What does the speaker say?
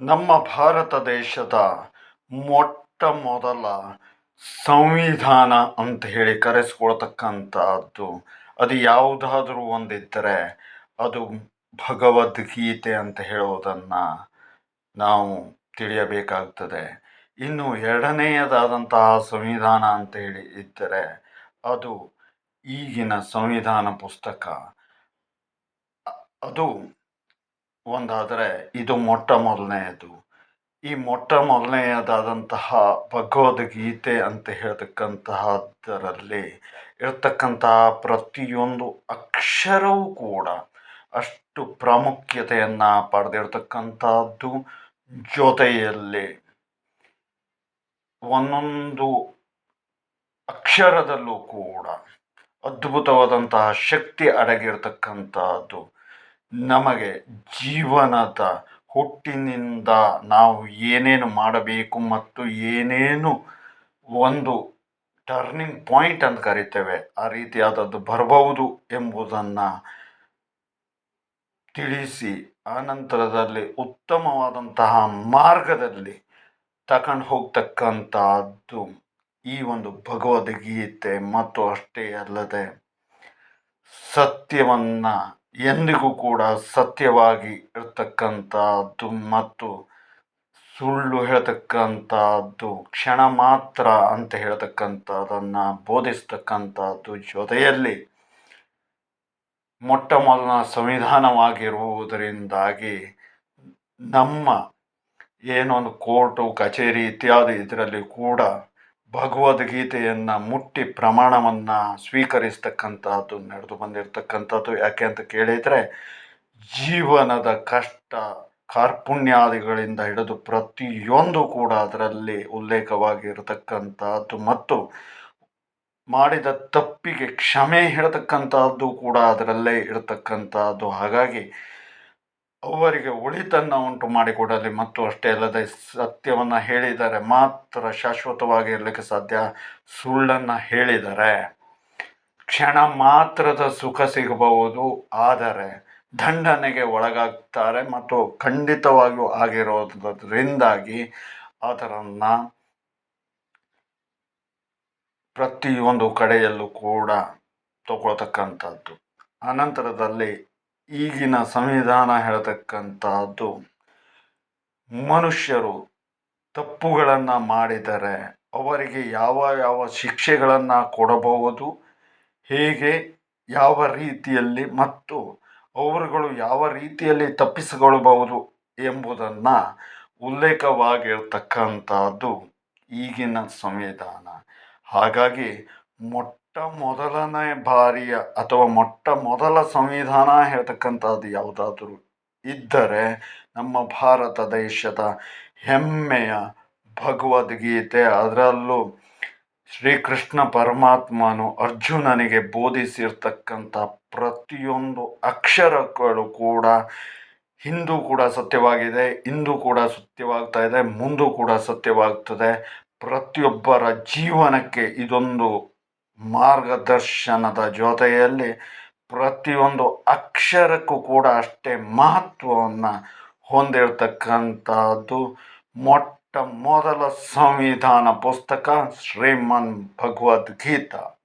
ನಮ್ಮ ಭಾರತ ದೇಶದ ಮೊಟ್ಟ ಮೊದಲ ಸಂವಿಧಾನ ಅಂತ ಹೇಳಿ ಕರೆಸ್ಕೊಳ್ತಕ್ಕಂಥದ್ದು, ಅದು ಯಾವುದಾದ್ರೂ ಒಂದಿದ್ದರೆ ಅದು ಭಗವದ್ಗೀತೆ ಅಂತ ಹೇಳುವುದನ್ನು ನಾವು ತಿಳಿಯಬೇಕಾಗ್ತದೆ. ಇನ್ನು ಎರಡನೆಯದಾದಂತಹ ಸಂವಿಧಾನ ಅಂತ ಹೇಳಿ ಇದ್ದರೆ ಅದು ಈಗಿನ ಸಂವಿಧಾನ ಪುಸ್ತಕ. ಅದು ಒಂದಾದರೆ ಇದು ಮೊಟ್ಟ ಮೊದಲನೆಯದು. ಈ ಮೊಟ್ಟ ಮೊದಲನೆಯದಾದಂತಹ ಭಗವದ್ಗೀತೆ ಅಂತ ಹೇಳ್ತಕ್ಕಂತಹದ್ದರಲ್ಲಿ ಇರತಕ್ಕಂತಹ ಪ್ರತಿಯೊಂದು ಅಕ್ಷರವೂ ಕೂಡ ಅಷ್ಟು ಪ್ರಾಮುಖ್ಯತೆಯನ್ನು ಪಡೆದಿರ್ತಕ್ಕಂಥದ್ದು ಜೊತೆಯಲ್ಲಿ ಒಂದೊಂದು ಅಕ್ಷರದಲ್ಲೂ ಕೂಡ ಅದ್ಭುತವಾದಂತಹ ಶಕ್ತಿ ಅಡಗಿರ್ತಕ್ಕಂಥದ್ದು ನಮಗೆ ಜೀವನದ ಹುಟ್ಟಿನಿಂದ ನಾವು ಏನೇನು ಮಾಡಬೇಕು ಮತ್ತು ಏನೇನು ಒಂದು ಟರ್ನಿಂಗ್ ಪಾಯಿಂಟ್ ಅಂತ ಕರಿತೇವೆ, ಆ ರೀತಿಯಾದದ್ದು ಬರಬಹುದು ಎಂಬುದನ್ನು ತಿಳಿಸಿ ಆನಂತರದಲ್ಲಿ ಉತ್ತಮವಾದಂತಹ ಮಾರ್ಗದಲ್ಲಿ ತಗೊಂಡು ಹೋಗ್ತಕ್ಕಂಥದ್ದು ಈ ಒಂದು ಭಗವದ್ಗೀತೆ. ಮತ್ತು ಅಷ್ಟೇ ಅಲ್ಲದೆ ಸತ್ಯವನ್ನು ಎಂದಿಗೂ ಕೂಡ ಸತ್ಯವಾಗಿ ಇರ್ತಕ್ಕಂಥದ್ದು ಮತ್ತು ಸುಳ್ಳು ಹೇಳ್ತಕ್ಕಂಥದ್ದು ಕ್ಷಣ ಮಾತ್ರ ಅಂತ ಹೇಳ್ತಕ್ಕಂಥದ್ದನ್ನು ಬೋಧಿಸ್ತಕ್ಕಂಥದ್ದು ಜೊತೆಯಲ್ಲಿ ಮೊಟ್ಟ ಮೊದಲ ಸಂವಿಧಾನವಾಗಿರುವುದರಿಂದಾಗಿ ನಮ್ಮ ಏನೊಂದು ಕೋರ್ಟು, ಕಚೇರಿ ಇತ್ಯಾದಿ ಇದರಲ್ಲಿ ಕೂಡ ಭಗವದ್ಗೀತೆಯನ್ನು ಮುಟ್ಟಿ ಪ್ರಮಾಣವನ್ನು ಸ್ವೀಕರಿಸ್ತಕ್ಕಂಥದ್ದು ನಡೆದು ಬಂದಿರತಕ್ಕಂಥದ್ದು ಯಾಕೆ ಅಂತ ಕೇಳಿದರೆ, ಜೀವನದ ಕಷ್ಟ, ಕಾರ್ಪುಣ್ಯಾದಿಗಳಿಂದ ಹಿಡಿದು ಪ್ರತಿಯೊಂದು ಕೂಡ ಅದರಲ್ಲಿ ಉಲ್ಲೇಖವಾಗಿರತಕ್ಕಂಥದ್ದು ಮತ್ತು ಮಾಡಿದ ತಪ್ಪಿಗೆ ಕ್ಷಮೆ ಹಿಡತಕ್ಕಂಥದ್ದು ಕೂಡ ಅದರಲ್ಲೇ ಇರತಕ್ಕಂಥದ್ದು ಹಾಗಾಗಿ ಅವರಿಗೆ ಉಳಿತನ್ನು ಉಂಟು ಮಾಡಿಕೊಡಲಿ. ಮತ್ತು ಅಷ್ಟೇ ಅಲ್ಲದೆ ಸತ್ಯವನ್ನು ಹೇಳಿದರೆ ಮಾತ್ರ ಶಾಶ್ವತವಾಗಿ ಇರಲಿಕ್ಕೆ ಸಾಧ್ಯ. ಸುಳ್ಳನ್ನು ಹೇಳಿದರೆ ಕ್ಷಣ ಮಾತ್ರದ ಸುಖ ಸಿಗಬಹುದು. ಆದರೆ ದಂಡನೆಗೆ ಒಳಗಾಗ್ತಾರೆ ಮತ್ತು ಖಂಡಿತವಾಗಿಯೂ ಆಗಿರೋದ್ರಿಂದಾಗಿ ಅದರನ್ನು ಪ್ರತಿಯೊಂದು ಕಡೆಯಲ್ಲೂ ಕೂಡ ತಗೊಳ್ತಕ್ಕಂಥದ್ದು. ಅನಂತರದಲ್ಲಿ ಈಗಿನ ಸಂವಿಧಾನ ಹೇಳ್ತಕ್ಕಂಥದ್ದು, ಮನುಷ್ಯರು ತಪ್ಪುಗಳನ್ನು ಮಾಡಿದರೆ ಅವರಿಗೆ ಯಾವ ಯಾವ ಶಿಕ್ಷೆಗಳನ್ನು ಕೊಡಬಹುದು, ಹೇಗೆ, ಯಾವ ರೀತಿಯಲ್ಲಿ ಮತ್ತು ಅವರುಗಳು ಯಾವ ರೀತಿಯಲ್ಲಿ ತಪ್ಪಿಸಿಕೊಳ್ಳಬಹುದು ಎಂಬುದನ್ನು ಉಲ್ಲೇಖವಾಗಿರ್ತಕ್ಕಂಥದ್ದು ಈಗಿನ ಸಂವಿಧಾನ. ಹಾಗಾಗಿ ಮೊಟ್ಟ ಮೊದಲನೇ ಬಾರಿಯ ಅಥವಾ ಮೊಟ್ಟ ಮೊದಲ ಸಂವಿಧಾನ ಹೇಳ್ತಕ್ಕಂಥದ್ದು ಯಾವುದಾದ್ರೂ ಇದ್ದರೆ ನಮ್ಮ ಭಾರತ ದೇಶದ ಹೆಮ್ಮೆಯ ಭಗವದ್ಗೀತೆ. ಅದರಲ್ಲೂ ಶ್ರೀಕೃಷ್ಣ ಪರಮಾತ್ಮನು ಅರ್ಜುನನಿಗೆ ಬೋಧಿಸಿರ್ತಕ್ಕಂಥ ಪ್ರತಿಯೊಂದು ಅಕ್ಷರಗಳು ಕೂಡ ಹಿಂದೂ ಕೂಡ ಸತ್ಯವಾಗಿದೆ ಇಂದು ಕೂಡ ಸತ್ಯವಾಗ್ತಾ ಇದೆ, ಮುಂದೂ ಕೂಡ ಸತ್ಯವಾಗ್ತದೆ. ಪ್ರತಿಯೊಬ್ಬರ ಜೀವನಕ್ಕೆ ಇದೊಂದು ಮಾರ್ಗದರ್ಶನದ ಜೊತೆಯಲ್ಲಿ ಪ್ರತಿಯೊಂದು ಅಕ್ಷರಕ್ಕೂ ಕೂಡ ಅಷ್ಟೇ ಮಹತ್ವವನ್ನು ಹೊಂದಿರತಕ್ಕಂಥದ್ದು. ಮೊಟ್ಟ ಮೊದಲ ಸಂವಿಧಾನ ಪುಸ್ತಕ ಶ್ರೀಮನ್ ಭಗವದ್ಗೀತಾ.